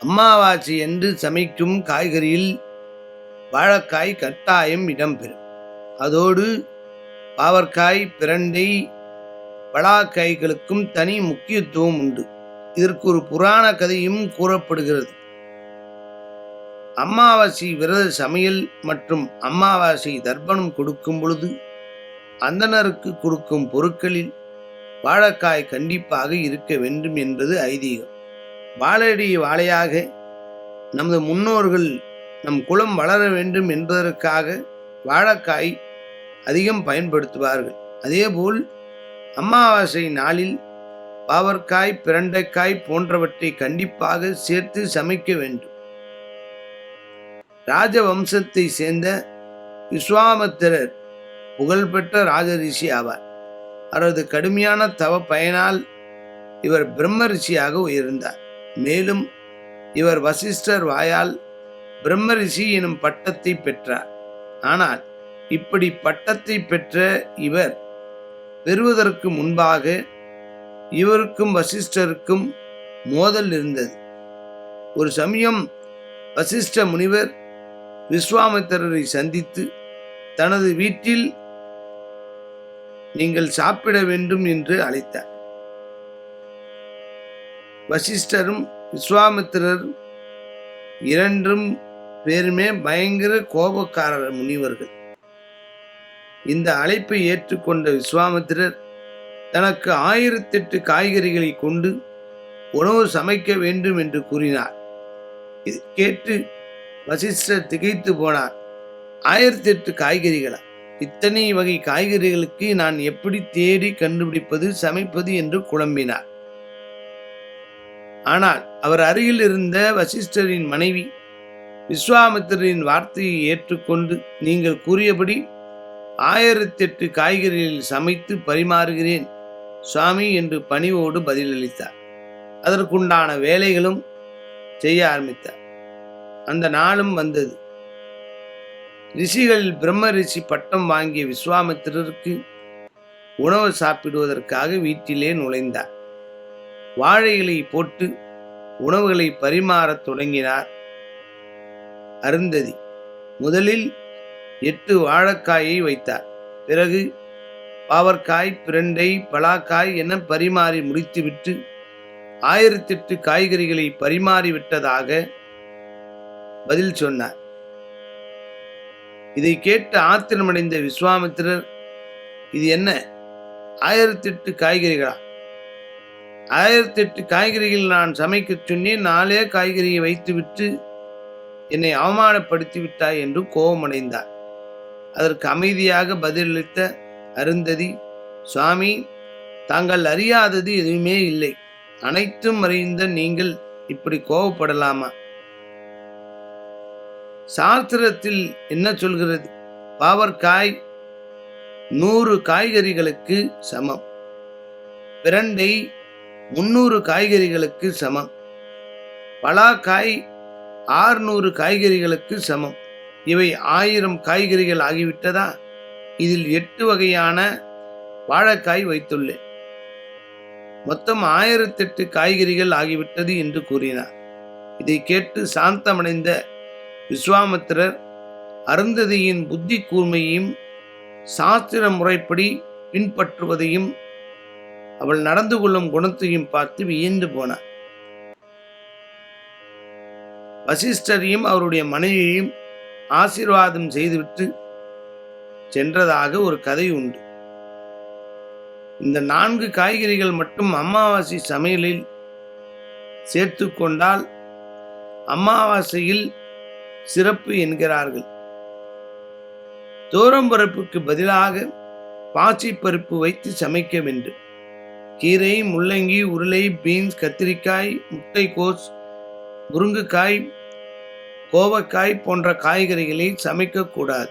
அம்மாவாசை என்று சமைக்கும் காய்கறியில் வாழைக்காய் கட்டாயம் இடம்பெறும். அதோடு பாவற்காய் பிரண்டை பலாக்காய்களுக்கும் தனி முக்கியத்துவம் உண்டு. இதற்கு ஒரு புராண கதையும் கூறப்படுகிறது. அமாவாசை விரத சமையல் மற்றும் அமாவாசை தர்ப்பணம் கொடுக்கும் பொழுது அந்தணருக்கு கொடுக்கும் பொருட்களில் வாழைக்காய் கண்டிப்பாக இருக்க வேண்டும் என்பது ஐதீகம். வாழடி வாழையாக நமது முன்னோர்கள் நம் குலம் வளர வேண்டும் என்பதற்காக வாழைக்காய் அதிகம் பயன்படுத்துவார்கள். அதேபோல் அமாவாசை நாளில் பாவற்காய் பிரண்டைக்காய் போன்றவற்றை கண்டிப்பாக சேர்த்து சமைக்க வேண்டும். ராஜவம்சத்தை சேர்ந்த விஸ்வாமத்திரர் புகழ்பெற்ற ராஜரிஷி ஆவார். அவரது கடுமையான தவ பயனால் இவர் பிரம்ம ரிஷியாக உயர்ந்தார். மேலும் இவர் வசிஷ்டர் வாயால் பிரம்ம ரிஷி எனும் பட்டத்தை பெற்றார். ஆனால் இப்படி பட்டத்தை பெற்ற இவர் பெறுவதற்கு முன்பாக இவருக்கும் வசிஷ்டருக்கும் மோதல் இருந்தது. ஒரு சமயம் வசிஷ்ட முனிவர் விஸ்வாமித்திரரை சந்தித்து தனது வீட்டில் நீங்கள் சாப்பிட வேண்டும் என்று அழைத்தார். வசிஷ்டரும் விஸ்வாமித்திரர் இரண்டும் பேருமே பயங்கர கோபக்காரர் முனிவர்கள். இந்த அழைப்பை ஏற்றுக்கொண்ட விஸ்வாமித்திரர் தனக்கு ஆயிரத்தெட்டு காய்கறிகளை கொண்டு உணவு சமைக்க வேண்டும் என்று கூறினார். இது கேட்டு வசிஷ்டர் திகைத்து போனார். ஆயிரத்தி எட்டு காய்கறிகளா? இத்தனை வகை காய்கறிகளுக்கு நான் எப்படி தேடி கண்டுபிடிப்பது சமைப்பது என்று குழம்பினார். ஆனால் அவர் அருகில் இருந்த வசிஷ்டரின் மனைவி விஸ்வாமித்திரரின் வார்த்தையை ஏற்றுக்கொண்டு நீங்கள் கூறியபடி ஆயிரத்தி எட்டு காய்கறிகளில் சமைத்து பரிமாறுகிறேன் சுவாமி என்று பணிவோடு பதிலளித்தார். அதற்குண்டான வேலைகளும் செய்ய ஆரம்பித்தார். அந்த நாளும் வந்தது. ரிஷிகளில் பிரம்ம ரிஷி பட்டம் வாங்கிய விஸ்வாமித்திரருக்கு உணவு சாப்பிடுவதற்காக வீட்டிலே நுழைந்தார். வாழைகளை போட்டு உணவுகளை பரிமாறத் தொடங்கினார். அருந்ததி முதலில் எட்டு வாழைக்காயை வைத்தார். பிறகு பாவற்காய் பிரண்டை பலாக்காய் என பரிமாறி முடித்துவிட்டு ஆயிரத்தெட்டு காய்கறிகளை பரிமாறி விட்டதாக பதில் சொன்னார். இதை கேட்டு ஆத்திரமடைந்த விஸ்வாமித்திரர் இது என்ன? ஆயிரத்தெட்டு காய்கறிகளா? ஆயிரத்தெட்டு காய்கறிகள் நான் சமைக்க சொன்னேன். நாளே காய்கறியை வைத்துவிட்டு என்னை அவமானப்படுத்தி விட்டாய் என்று கோபமடைந்தார். அதற்கு அமைதியாக பதிலளித்த அருந்ததி சுவாமி தாங்கள் அறியாதது எதுவுமே இல்லை. அனைத்தும் அறிந்த நீங்கள் இப்படி கோபப்படலாமா? சாஸ்திரத்தில் என்ன சொல்கிறது? பாவற்காய் நூறு காய்கறிகளுக்கு சமம். பிரண்டை முன்னூறு காய்கறிகளுக்கு சமம். பலாக்காய் ஆறுநூறு காய்கறிகளுக்கு சமம். இவை ஆயிரம் காய்கறிகள் ஆகிவிட்டதா? இதில் எட்டு வகையான வாழைக்காய் வைத்துள்ளேன். மொத்தம் ஆயிரத்தெட்டு காய்கறிகள் ஆகிவிட்டது என்று கூறினார். இதை கேட்டு சாந்தமடைந்த விஸ்வாமித்திரர் அருந்ததியின் புத்தி கூர்மையையும் சாஸ்திர முறைப்படி பின்பற்றுவதையும் அவள் நடந்து கொள்ளும் குணத்தையும் பார்த்து வியந்து போனார் வசிஷ்டரையும் அவருடைய மனைவியையும் ஆசீர்வாதம் செய்துவிட்டு சென்றதாக ஒரு கதை உண்டு. இந்த நான்கு காய்கறிகள் மட்டும் அமாவாசை சமையலில் சேர்த்து கொண்டால் அமாவாசையில் சிறப்பு என்கிறார்கள். தோரம்பருப்புக்கு பதிலாக பாசிப்பருப்பு வைத்து சமைக்க வேண்டும். கீரை முள்ளங்கி உருளை பீன்ஸ் கத்திரிக்காய் முட்டைக்கோஸ் முருங்கைக்காய் கோவக்காய் போன்ற காய்கறிகளை சமைக்கக்கூடாது.